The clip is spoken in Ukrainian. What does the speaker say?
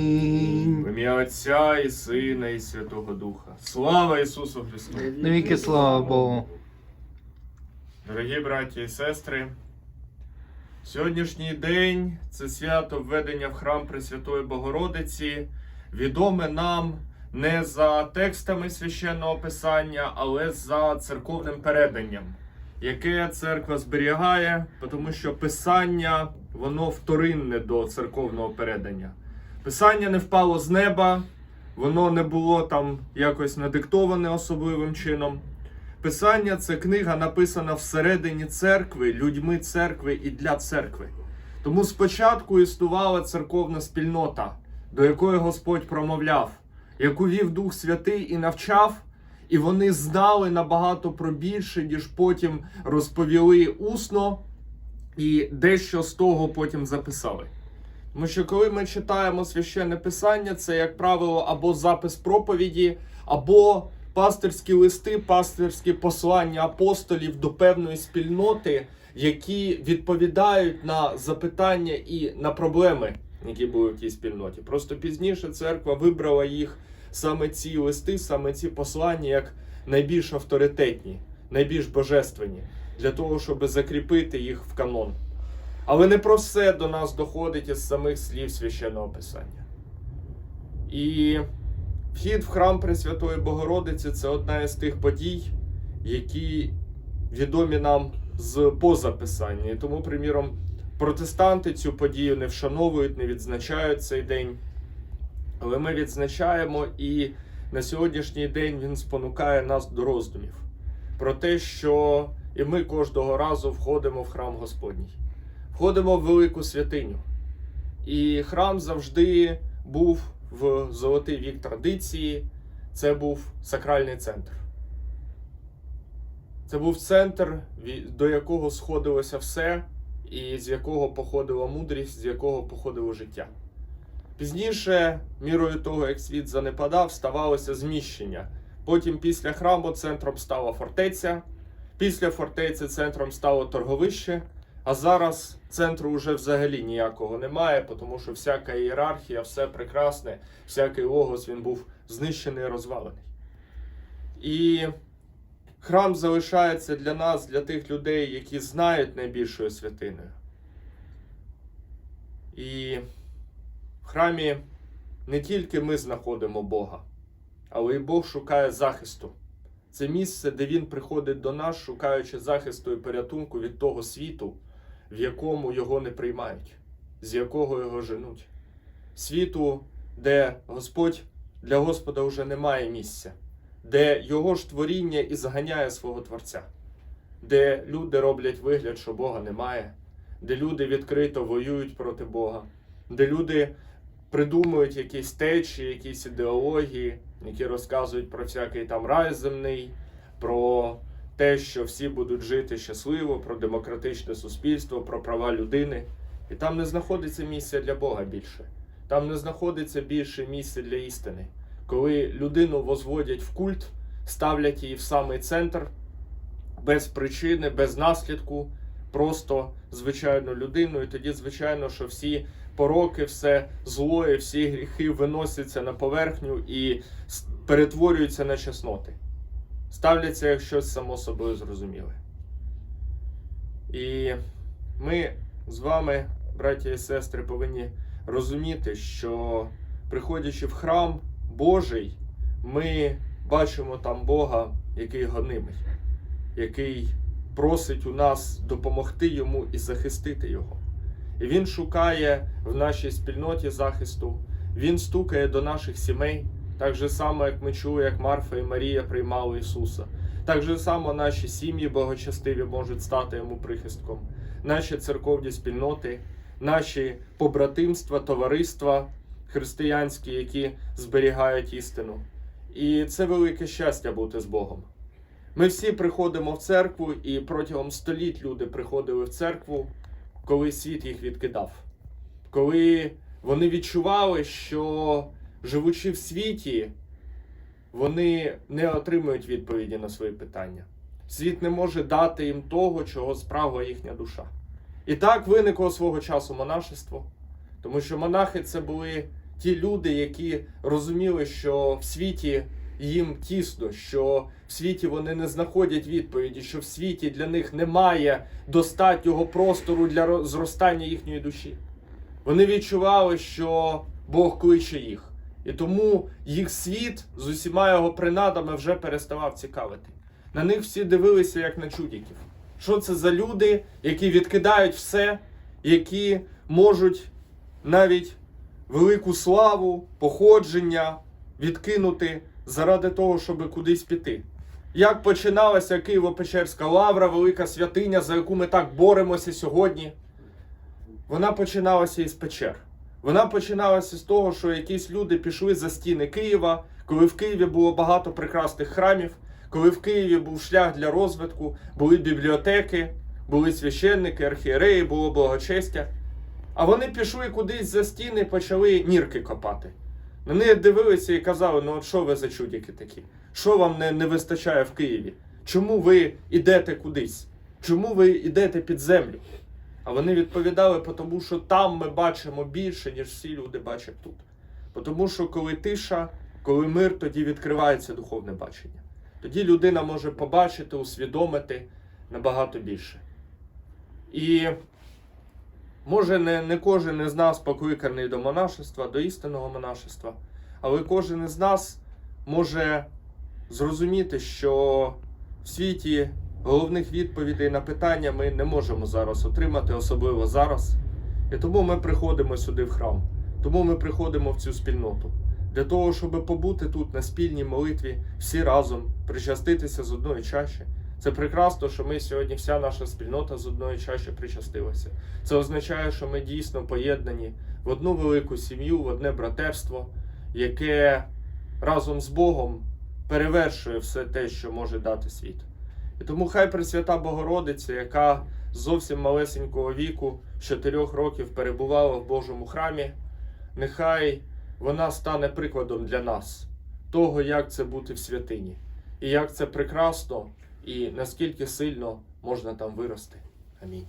В ім'я Отця і Сина, і Святого Духа. Слава Ісусу Христу! Навіки слава Богу. Дорогі браті і сестри, сьогоднішній день це свято введення в храм Пресвятої Богородиці, відоме нам не за текстами священного писання, але за церковним переданням, яке церква зберігає, тому що писання воно вторинне до церковного передання. Писання не впало з неба, воно не було там якось надиктоване особливим чином. Писання це книга написана всередині церкви, людьми церкви і для церкви. Тому спочатку існувала церковна спільнота, до якої Господь промовляв, яку вів Дух Святий і навчав, і вони знали набагато про більше, ніж потім розповіли усно, і дещо з того потім записали. Тому що коли ми читаємо священне писання, це, як правило, або запис проповіді, або пастирські листи, пастирські послання апостолів до певної спільноти, які відповідають на запитання і на проблеми, які були в тій спільноті. Просто пізніше церква вибрала їх саме ці листи, саме ці послання як найбільш авторитетні, найбільш божественні, для того, щоб закріпити їх в канон. Але не про все до нас доходить із самих слів священного писання. І вхід в храм Пресвятої Богородиці це одна із тих подій, які відомі нам з поза писання. І тому, приміром, протестанти цю подію не вшановують, не відзначають цей день. Але ми відзначаємо, і на сьогоднішній день він спонукає нас до роздумів про те, що і ми кожного разу входимо в храм Господній входимо в велику святиню. І храм завжди був в золотий вік традиції. Це був сакральний центр. Це був центр, до якого сходилося все, і з якого походила мудрість, з якого походило життя. Пізніше, мірою того, як світ занепадав, ставалося зміщення. Потім після храму центром стала фортеця, після фортеці центром стало торговище. А зараз центру вже взагалі ніякого немає, тому що всяка ієрархія, все прекрасне, всякий логос він був знищений розвалений. І храм залишається для нас, для тих людей, які знають найбільшою святиною. І в храмі не тільки ми знаходимо Бога, але й Бог шукає захисту. Це місце, де він приходить до нас, шукаючи захисту і порятунку від того світу, в якому його не приймають, з якого його женуть. Світу, де Господь для Господа вже немає місця, де його ж творіння і заганяє свого Творця, де люди роблять вигляд, що Бога немає, де люди відкрито воюють проти Бога, де люди придумують якісь течії, якісь ідеології, які розказують про всякий там рай земний, про те, що всі будуть жити щасливо, про демократичне суспільство, про права людини. І там не знаходиться місця для Бога більше. Там не знаходиться більше місця для істини. Коли людину возводять в культ, ставлять її в самий центр без причини, без наслідку, просто звичайну людину. І тоді, звичайно, що всі пороки, все зло і всі гріхи виносяться на поверхню і перетворюються на чесноти ставляться як щось само собою зрозуміле. І ми з вами, браті і сестри, повинні розуміти, що приходячи в храм Божий, ми бачимо там Бога, який гонимий, який просить у нас допомогти йому і захистити його. І він шукає в нашій спільноті захисту, він стукає до наших сімей. Так же само, як ми чули, як Марфа і Марія приймали Ісуса. Так же само наші сім'ї богочастиві можуть стати йому прихистком, наші церковні спільноти, наші побратимства, товариства християнські, які зберігають істину. І це велике щастя бути з Богом. Ми всі приходимо в церкву, і протягом століть люди приходили в церкву, коли світ їх відкидав, коли вони відчували, що живучи в світі, вони не отримують відповіді на свої питання. Світ не може дати їм того, чого справа їхня душа. І так виникло свого часу монашество, тому що монахи це були ті люди, які розуміли, що в світі їм тісно, що в світі вони не знаходять відповіді, що в світі для них немає достатнього простору для зростання їхньої душі. Вони відчували, що Бог кличе їх. І тому їх світ з усіма його принадами вже переставав цікавити. На них всі дивилися як на чудіків. Що це за люди, які відкидають все, які можуть навіть велику славу, походження відкинути заради того, щоб кудись піти. Як починалася Києво-Печерська лавра, велика святиня, за яку ми так боремося сьогодні? Вона починалася із печер. Вона починалася з того, що якісь люди пішли за стіни Києва, коли в Києві було багато прекрасних храмів, коли в Києві був шлях для розвитку, були бібліотеки, були священники, архієреї, було благочестя. А вони пішли кудись за стіни і почали нірки копати. На них дивилися і казали: ну от що ви за чудики такі? Що вам не, не вистачає в Києві? Чому ви йдете кудись? Чому ви йдете під землю? А вони відповідали, тому що там ми бачимо більше, ніж всі люди бачать тут. Тому що коли тиша, коли мир, тоді відкривається духовне бачення. Тоді людина може побачити, усвідомити набагато більше. І може не, не кожен із нас покликаний до монашества, до істинного монашества, але кожен із нас може зрозуміти, що в світі головних відповідей на питання ми не можемо зараз отримати, особливо зараз. І тому ми приходимо сюди в храм, тому ми приходимо в цю спільноту. Для того, щоб побути тут на спільній молитві всі разом, причаститися з одної чаші. Це прекрасно, що ми сьогодні вся наша спільнота з одної чаші причастилася. Це означає, що ми дійсно поєднані в одну велику сім'ю, в одне братерство, яке разом з Богом перевершує все те, що може дати світ. І тому хай Пресвята Богородиця, яка зовсім малесенького віку, з чотирьох років перебувала в Божому храмі, нехай вона стане прикладом для нас того, як це бути в святині, і як це прекрасно, і наскільки сильно можна там вирости. Амінь.